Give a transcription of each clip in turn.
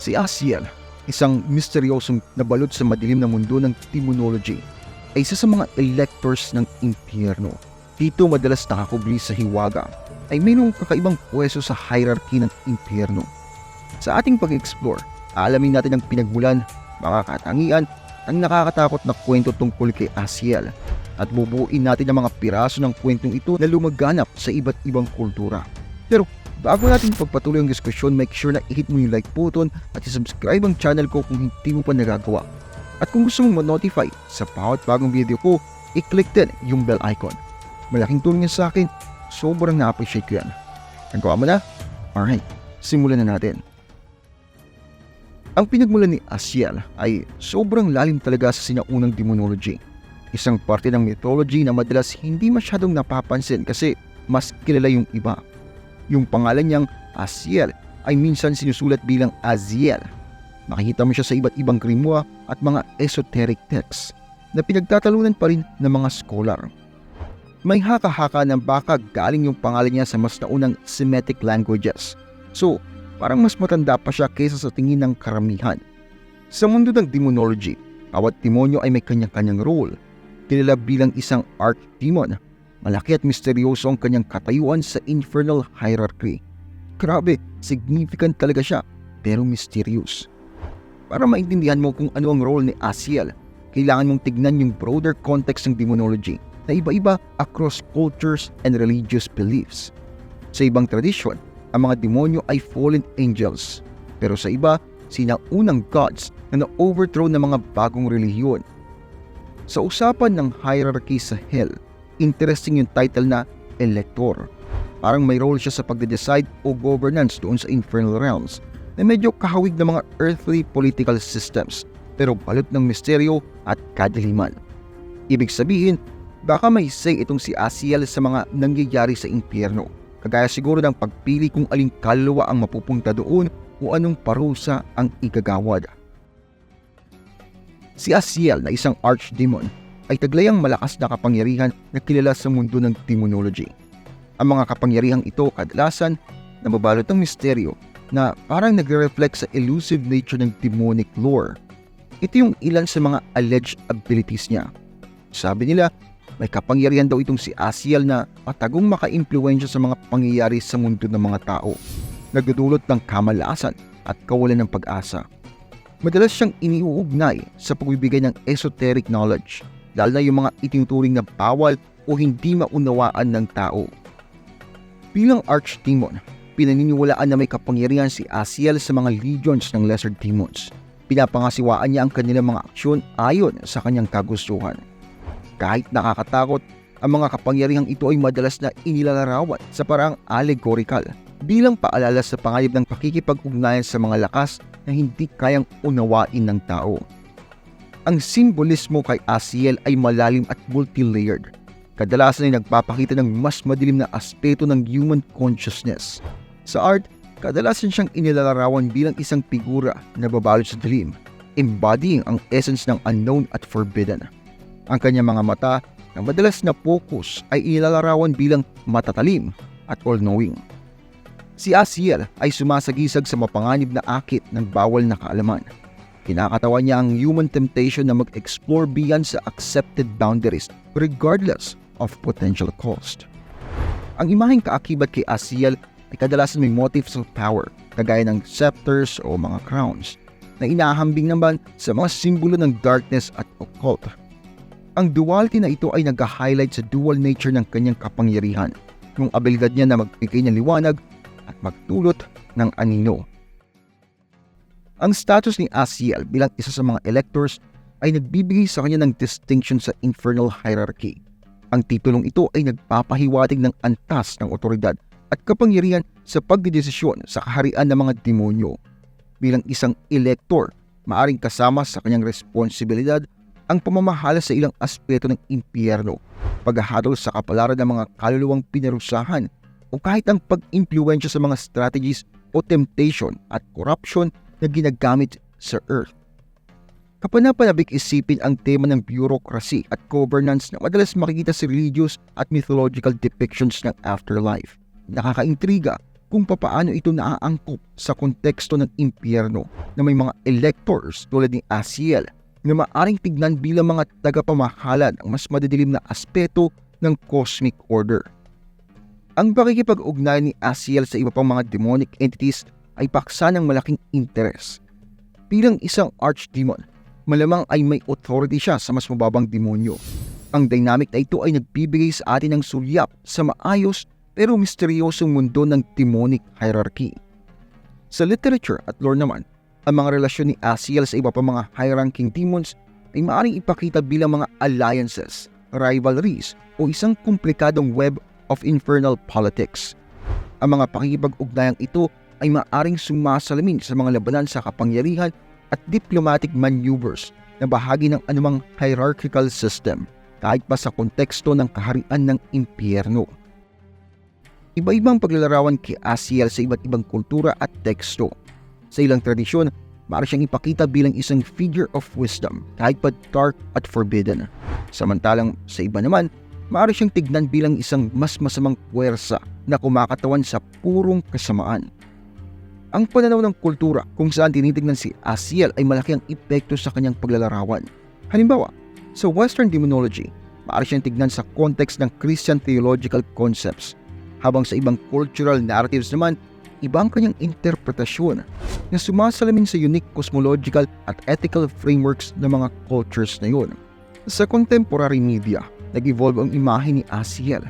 Si Asiel, isang misteryosong nabalot sa madilim na mundo ng demonology, ay isa sa mga electors ng impyerno. Dito madalas nakakubli sa hiwaga ay mayroong kakaibang pwesto sa hierarchy ng impyerno. Sa ating pag-explore, aalamin natin ang pinagmulan, mga katangian, ang nakakatakot na kwento tungkol kay Asiel at bubuuin natin ang mga piraso ng kwentong ito na lumaganap sa iba't ibang kultura. Pero bago natin pagpatuloy ang diskusyon, make sure na i-hit mo yung like button at i-subscribe ang channel ko kung hindi mo pa nagagawa. At kung gusto mong ma-notify sa bawat bagong video ko, i-click din yung bell icon. Malaking tulong yan sa akin, sobrang na-appreciate ko yan. Nagawa mo na? Alright, simulan na natin. Ang pinagmulan ni Asiel ay sobrang lalim talaga sa sinaunang demonology. Isang parte ng mythology na madalas hindi masyadong napapansin kasi mas kilala yung iba. Yung pangalan niyang Asiel ay minsan sinusulat bilang Aziel. Makikita mo siya sa iba't ibang grimwa at mga esoteric texts na pinagtatalunan pa rin ng mga scholar. May haka-haka na baka galing yung pangalan niya sa mas naunang Semitic languages. So, parang mas matanda pa siya kaysa sa tingin ng karamihan. Sa mundo ng demonology, bawat demonyo ay may kanya-kanyang role. Kilala bilang isang archdemon. Malaki at misteryoso ang kanyang katayuan sa infernal hierarchy. Grabe, significant talaga siya, pero mysterious. Para maintindihan mo kung ano ang role ni Asiel, kailangan mong tignan yung broader context ng demonology na iba-iba across cultures and religious beliefs. Sa ibang tradisyon, ang mga demonyo ay fallen angels. Pero sa iba, sinaunang gods na na-overthrow ng mga bagong relihiyon. Sa usapan ng hierarchy sa Hell, interesting yung title na Elector. Parang may role siya sa pagde-decide o governance doon sa infernal realms na medyo kahawig ng mga earthly political systems pero balot ng misteryo at kadiliman. Ibig sabihin, baka may say itong si Asiel sa mga nangyayari sa impyerno kagaya siguro ng pagpili kung aling kaluluwa ang mapupunta doon o anong parusa ang igagawad. Si Asiel na isang archdemon ay taglayang malakas na kapangyarihan na kilala sa mundo ng demonology. Ang mga kapangyarihang ito kadalasan nababalot ng misteryo na parang nagre-reflect sa elusive nature ng demonic lore. Ito yung ilan sa mga alleged abilities niya. Sabi nila, may kapangyarihan daw itong si Asiel na patagong maka-impluensya sa mga pangyayari sa mundo ng mga tao. Nagdudulot ng kamalasan at kawalan ng pag-asa. Madalas siyang iniuugnay sa pagbibigay ng esoteric knowledge, lalo na yung mga itinuturing na bawal o hindi maunawaan ng tao. Bilang archdemon, pinaniniwalaan na may kapangyarihan si Asiel sa mga legions ng lesser demons. Pinapangasiwaan niya ang kanilang mga aksyon ayon sa kanyang kagustuhan. Kahit nakakatakot, ang mga kapangyarihang ito ay madalas na inilalarawan sa parang allegorical bilang paalala sa pangalib ng pakikipag-ugnayan sa mga lakas na hindi kayang unawain ng tao. Ang simbolismo kay Asiel ay malalim at multi-layered. Kadalasan ay nagpapakita ng mas madilim na aspeto ng human consciousness. Sa art, kadalasan siyang inilalarawan bilang isang figura na babalot sa dilim, embodying ang essence ng unknown at forbidden. Ang kanyang mga mata na madalas na focus ay inilalarawan bilang matatalim at all-knowing. Si Asiel ay sumasagisag sa mapanganib na akit ng bawal na kaalaman. Kinakatawan niya ang human temptation na mag-explore beyond sa accepted boundaries regardless of potential cost. Ang imaheng kaakibat kay Asiel ay kadalasan may motifs of power kagaya ng scepters o mga crowns na inahambing naman sa mga simbolo ng darkness at occult. Ang duality na ito ay nag-highlight sa dual nature ng kanyang kapangyarihan, yung abilidad niya na magbigay ng liwanag at magdulot ng anino. Ang status ni Asiel bilang isa sa mga electors ay nagbibigay sa kanya ng distinction sa infernal hierarchy. Ang titulong ito ay nagpapahiwatig ng antas ng otoridad at kapangyarihan sa pagdidesisyon sa kaharian ng mga demonyo. Bilang isang elector, maaring kasama sa kanyang responsibilidad ang pamamahala sa ilang aspeto ng impyerno, paghahatol sa kapalaran ng mga kaluluwang pinarusahan o kahit ang pag-impluensya sa mga strategies o temptation at corruption na ginagamit sa Earth. Kapanapanabik isipin ang tema ng bureaucracy at governance na madalas makikita sa religious at mythological depictions ng afterlife. Nakakaintriga kung papaano ito naaangkop sa konteksto ng impyerno na may mga electors tulad ni Asiel na maaring tignan bilang mga tagapamahalan ang mas madidilim na aspeto ng cosmic order. Ang pakikipag-ugnayan ni Asiel sa iba pang mga demonic entities ay paksa ng malaking interes. Bilang isang archdemon, malamang ay may authority siya sa mas mababang demonyo. Ang dynamic na ito ay nagbibigay sa atin ng sulyap sa maayos pero misteryosong mundo ng demonic hierarchy. Sa literature at lore naman, ang mga relasyon ni Asiel sa iba pang mga high-ranking demons ay maaaring ipakita bilang mga alliances, rivalries o isang komplikadong web of infernal politics. Ang mga pakikipag-ugnayang ito ay maaaring sumasalamin sa mga labanan sa kapangyarihan at diplomatic maneuvers na bahagi ng anumang hierarchical system kahit pa sa konteksto ng kaharian ng impyerno. Iba-ibang paglalarawan kay Asiel sa iba't ibang kultura at teksto. Sa ilang tradisyon, maaari siyang ipakita bilang isang figure of wisdom kahit pa dark at forbidden. Samantalang sa iba naman, maaari siyang tignan bilang isang mas masamang puwersa na kumakatawan sa purong kasamaan. Ang pananaw ng kultura kung saan tinitignan si Asiel ay malaki ang epekto sa kanyang paglalarawan. Halimbawa, sa Western Demonology, maaari siyang tignan sa context ng Christian theological concepts, habang sa ibang cultural narratives naman, ibang kanyang interpretasyon na sumasalamin sa unique cosmological at ethical frameworks ng mga cultures na yun. Sa contemporary media, nag-evolve ang imahe ni Asiel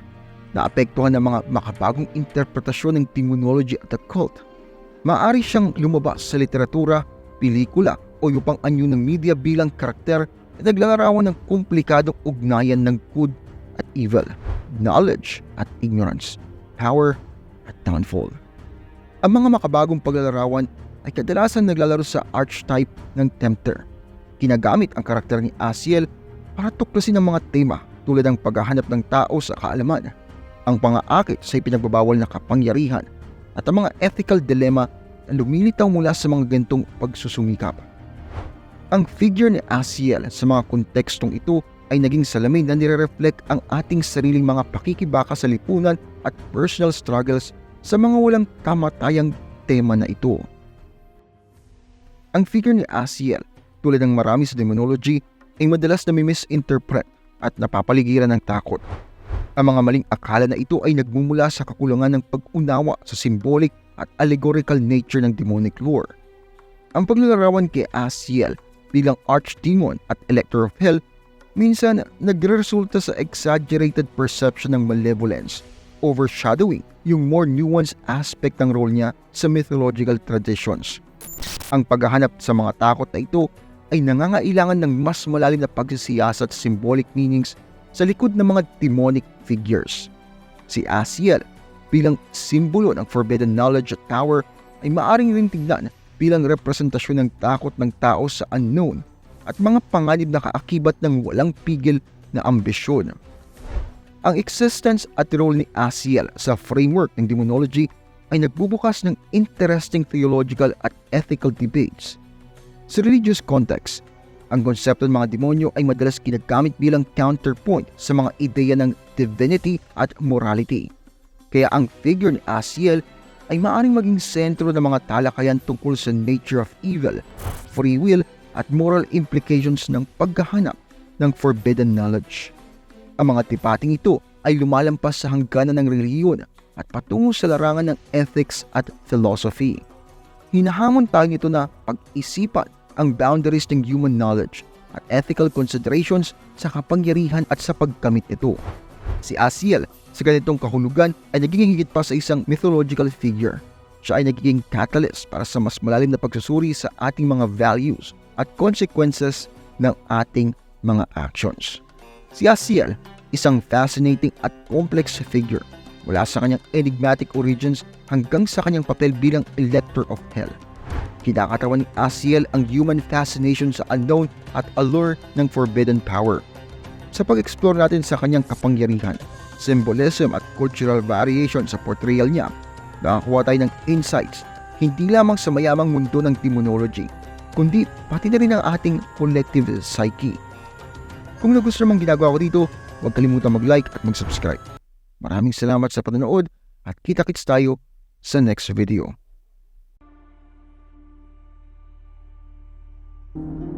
na apektuhan ng mga makabagong interpretasyon ng demonology at occult. Maaari siyang lumabas sa literatura, pelikula o upang anyo ng media bilang karakter na naglalarawan ng komplikadong ugnayan ng good at evil, knowledge at ignorance, power at downfall. Ang mga makabagong paglalarawan ay kadalasan naglalaro sa archetype ng Tempter. Ginagamit ang karakter ni Asiel para tuklasin ang mga tema tulad ng paghahanap ng tao sa kaalaman, ang pangaakit sa ipinagbabawal na kapangyarihan, at ang mga ethical dilemma na lumilitaw mula sa mga gantong pagsusumikap. Ang figure ni Asiel sa mga kontekstong ito ay naging salamin na nire-reflect ang ating sariling mga pakikibaka sa lipunan at personal struggles sa mga walang kamatayang tema na ito. Ang figure ni Asiel, tulad ng marami sa demonology, ay madalas na misinterpret at napapaligiran ng takot. Ang mga maling akala na ito ay nagmumula sa kakulangan ng pag-unawa sa symbolic at allegorical nature ng demonic lore. Ang paglalarawan kay Asiel bilang archdemon at elector of hell minsan nagresulta sa exaggerated perception ng malevolence, overshadowing yung more nuanced aspect ng role niya sa mythological traditions. Ang paghahanap sa mga takot na ito ay nangangailangan ng mas malalim na pagsisiyasat at symbolic meanings sa likod ng mga demonic figures. Si Asiel bilang simbolo ng forbidden knowledge at power ay maaring rin tignan bilang representasyon ng takot ng tao sa unknown at mga panganib na kaakibat ng walang pigil na ambisyon. Ang existence at role ni Asiel sa framework ng demonology ay nagbubukas ng interesting theological at ethical debates. Sa religious context, ang konsepto ng mga demonyo ay madalas ginagamit bilang counterpoint sa mga ideya ng divinity at morality. Kaya ang figure ni Asiel ay maaaring maging sentro ng mga talakayan tungkol sa nature of evil, free will at moral implications ng paghahanap ng forbidden knowledge. Ang mga tipating ito ay lumalampas sa hangganan ng reliyon at patungo sa larangan ng ethics at philosophy. Hinahamon tayo nito na pag-isipan ang boundaries ng human knowledge at ethical considerations sa kapangyarihan at sa pagkamit nito. Si Asiel sa ganitong kahulugan ay naging higit pa sa isang mythological figure. Siya ay nagiging catalyst para sa mas malalim na pagsusuri sa ating mga values at consequences ng ating mga actions. Si Asiel, isang fascinating at complex figure mula sa kanyang enigmatic origins hanggang sa kanyang papel bilang Elector of Hell. Kinakatawan ni Asiel ang human fascination sa unknown at allure ng forbidden power. Sa pag-explore natin sa kanyang kapangyarihan, symbolism at cultural variation sa portrayal niya, nakakuha tayo ng insights hindi lamang sa mayamang mundo ng demonology, kundi pati na rin ang ating collective psyche. Kung nagustuhan mong ginagawa ko dito, huwag kalimutan mag-like at mag-subscribe. Maraming salamat sa panonood at kita-kits tayo sa next video. you